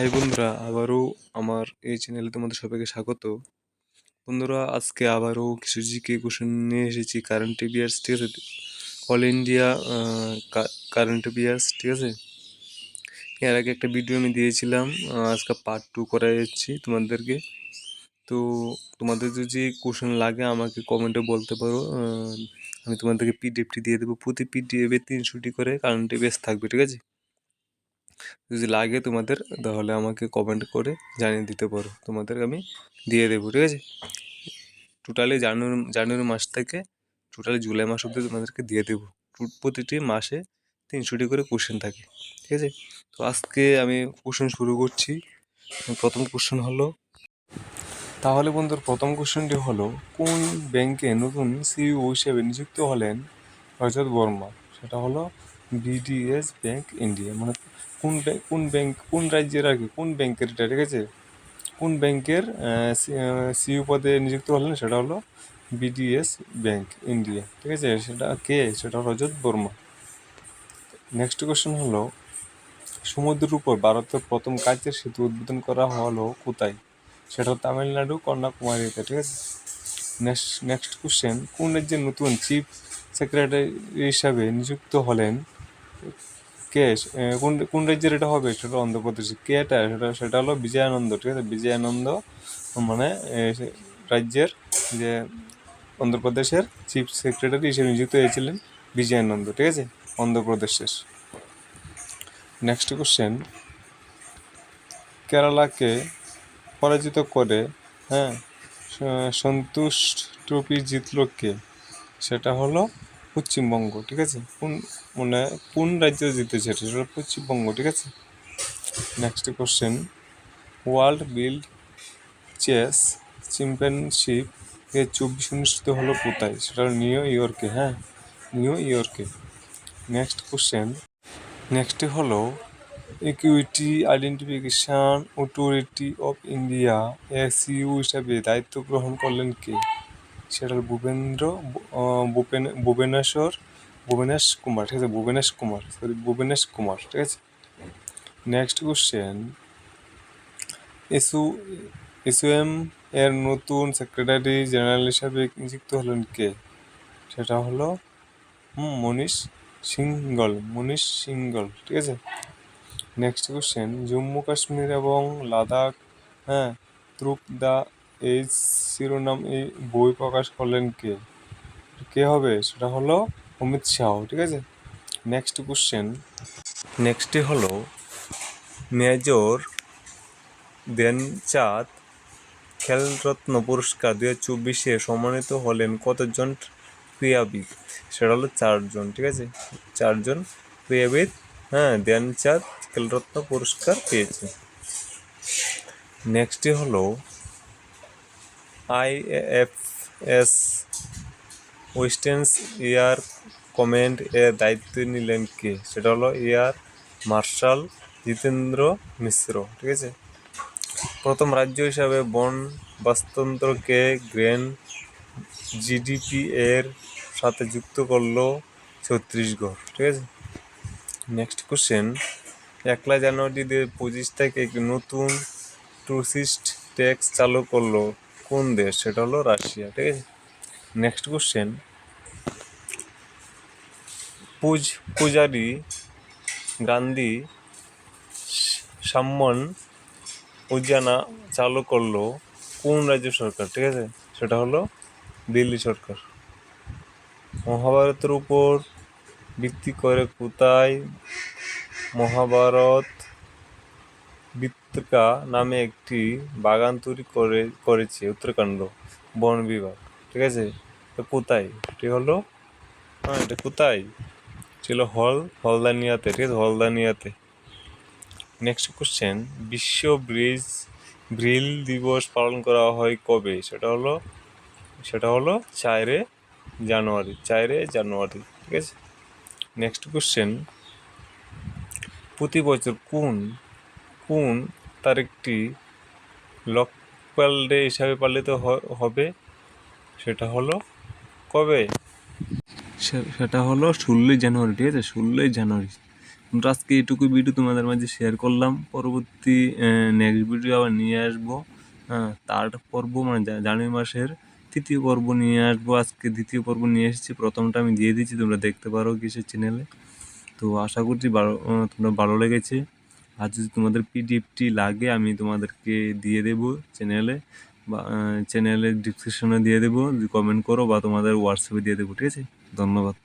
High বন্ধুরা, আবারও আমার এই চ্যানেলে তোমাদের সবাইকে স্বাগত। বন্ধুরা, আজকে আবারও কিছু জিকে কোশ্চেন নিয়ে এসেছি কারেন্ট অ্যাফেয়ার্স ঠিক আছে? অল ইন্ডিয়া কারেন্ট অ্যাফেয়ার্স ঠিক আছে? এর আগে একটা ভিডিও আমি দিয়েছিলাম আজকে পার্ট টু করা যাচ্ছি তোমাদেরকে। তো তোমাদের যদি কোশ্চেন লাগে, আমাকে কমেন্টে বলতে পারো আমি তোমাদেরকে পিডিএফটি দিয়ে দেবো। প্রতি পিডিএফে তিনশোটি করে কারেন্ট অ্যাফেয়ার্স থাকবে, ঠিক আছে? যদি লাগে তোমাদের, তাহলে আমাকে কমেন্ট করে জানিয়ে দিতে পারো। তোমাদের আমি দিয়ে দেবো, ঠিক আছে? টোটালি জানুয়ারি জানুয়ারি মাস থেকে টোটালি জুলাই মাস অবধি তোমাদেরকে দিয়ে দেবো। প্রতিটি মাসে তিনশোটি করে কোশ্চেন থাকে, ঠিক আছে? তো আজকে আমি কোশ্চেন শুরু করছি। প্রথম কোশ্চেন হলো, তাহলে বন্ধুর প্রথম কোশ্চেনটি হলো, কোন ব্যাংকে নতুন সিইও হিসেবে নিযুক্ত হলেন রজত বর্মা? সেটা হলো বিডিএস ব্যাংক ইন্ডিয়া মানে কোন ব্যাংক কোন ব্যাংক কোন রাজ্যের আর কি, কোন ব্যাংকের এটা, ঠিক আছে? কোন ব্যাংকের সিইও পদে নিযুক্ত হলেন সেটা হলো বিডিএস ব্যাংক ইন্ডিয়া ঠিক আছে? সেটা কে? সেটা হলো রজত বর্মা। নেক্সট কোশ্চেন হলো সমুদ্রের উপর ভারতের প্রথম কাচের সেতু উদ্বোধন করা হলো কোথায়? সেটা তামিলনাড়ু, কন্যাকুমারীতে, ঠিক আছে? নেক্সট নেক্সট কোশ্চেন কোন রাজ্যের নতুন চিফ সেক্রেটারি হিসাবে নিযুক্ত হলেন কে কোন কোন রাজ্যের এটা হবে? সেটা অন্ধ্রপ্রদেশে। কে এটা? সেটা সেটা হলো বিজয়ানন্দ, ঠিক আছে? বিজয়ানন্দ মানে রাজ্যের যে অন্ধ্রপ্রদেশের চিফ সেক্রেটারি হিসেবে নিযুক্ত হয়েছিলেন বিজয়ানন্দ, ঠিক আছে? অন্ধ্রপ্রদেশের নেক্সট কোশ্চেন কেরালাকে পরাজিত করে হ্যাঁ সন্তুষ্ট সন্তোষ ট্রফি জিতলো কে? সেটা হলো পশ্চিমবঙ্গ, ঠিক আছে? কোন মানে কোন রাজ্য জিতেছে সেটা পশ্চিমবঙ্গ, ঠিক আছে? Next question world build chess championship এর চব্বিশ অনুষ্ঠিত হলো কোথায়? সেটা নিউ ইয়র্কে হ্যাঁ? নিউ ইয়র্কে নেক্সট কোশ্চেন নেক্সট হলো equity identification authority of India এর সিইও হিসাবে দায়িত্ব গ্রহণ করলেন কে? সেটা ভূপেন্দ্র ভূপেন, ভুবনেশ্বর, ভুবনেশ কুমার, ঠিক আছে? ভুবনেশ কুমার সরি ভুবনেশ কুমার, ঠিক আছে? নেক্সট কোশ্চেন এসু এসওএম এর নতুন সেক্রেটারি জেনারেল হিসাবে নিযুক্ত হলেন কে? সেটা হলো মনীষ সিংগল মনীষ সিংগল, ঠিক আছে? নেক্সট কোশ্চেন জম্মু কাশ্মীর এবং লাদাখ হ্যাঁ ত্রুপ দা এই শিরোনাম, এই বই প্রকাশ করলেন কে? কে হবে? সেটা হলো অমিত শাহ, ঠিক আছে? নেক্সট কোশ্চেন নেক্সটটি হলো মেজর ধ্যানচাঁদ খেলরত্ন পুরস্কার দু হাজার চব্বিশে সম্মানিত হলেন কতজন ক্রীড়াবিদ? সেটা হলো চারজন, ঠিক আছে? চারজন ক্রীড়াবিদ হ্যাঁ ধ্যানচাঁদ খেলরত্ন পুরস্কার পেয়েছে। নেক্সটটি হলো আইএফএস ওয়েস্টার্নস এয়ার কমান্ড এর দায়িত্ব নিলেন কে? সেটা হলো এয়ার মার্শাল জিতেন্দ্র মিশ্র, ঠিক আছে? প্রথম রাজ্য হিসাবে বন বাস্তুতন্ত্রকে গ্রেন জিডিপি এর সাথে যুক্ত করল ছত্তিশগড়, ঠিক আছে? নেক্সট কোশ্চেন একলা জানুয়ারি দু হাজার পঁচিশ থেকে নতুন টুরিস্ট ট্যাক্স চালু করল কোন দেশ? সেটা হলো রাশিয়া, ঠিক আছে? নেক্সট কোশ্চেন পুজ, পূজারি গান্ধী সাম্মন উজানা চালু করল কোন রাজ্য সরকার, ঠিক আছে? সেটা হলো দিল্লি সরকার। মহাভারতের উপর ভিত্তি করে কোথায় মহাভারত বৃত্তিকা নামে একটি বাগান তৈরি করে, করেছে উত্তরাখণ্ড বন বিভাগ, ঠিক আছে? তো কোথায়? এটি হলো হ্যাঁ এটা কোথায়? ছিল হল হলদানিয়াতে, ঠিক আছে? হলদানিয়াতে। নেক্সট কোশ্চেন বিশ্ব ব্রিজ, ব্রিল দিবস পালন করা হয় কবে? সেটা হলো সেটা হলো চারে জানুয়ারি চারে জানুয়ারি, ঠিক আছে? নেক্সট কোশ্চেন প্রতি বছর কোন কোন তারিখটি লোকপাল ডে হিসাবে পালিত হবে, সেটা হলো কবে? সেটা হলো ষোলোই জানুয়ারি, ঠিক আছে? ষোলোই জানুয়ারি। তোমরা আজকে এইটুকু ভিডিও তোমাদের মাঝে শেয়ার করলাম। পরবর্তী নেক্সট ভিডিও আবার নিয়ে আসব। হ্যাঁ তার পর্ব মানে জানুয়ারি মাসের তৃতীয় পর্ব নিয়ে আসব। আজকে দ্বিতীয় পর্ব নিয়ে এসেছি। প্রথমটা আমি দিয়ে দিচ্ছি তোমরা দেখতে পারো কিসের চ্যানেলে তো আশা করছি ভালো তোমরা ভালো লেগেছে। আর যদি তোমাদের পিডিএফটি লাগে, আমি তোমাদেরকে দিয়ে দেব চ্যানেলে বা চ্যানেলের ডিসক্রিপশনে দিয়ে দেবো। কমেন্ট করো বা তোমাদের হোয়াটসঅ্যাপে দিয়ে দেবো, ঠিক আছে? ধন্যবাদ।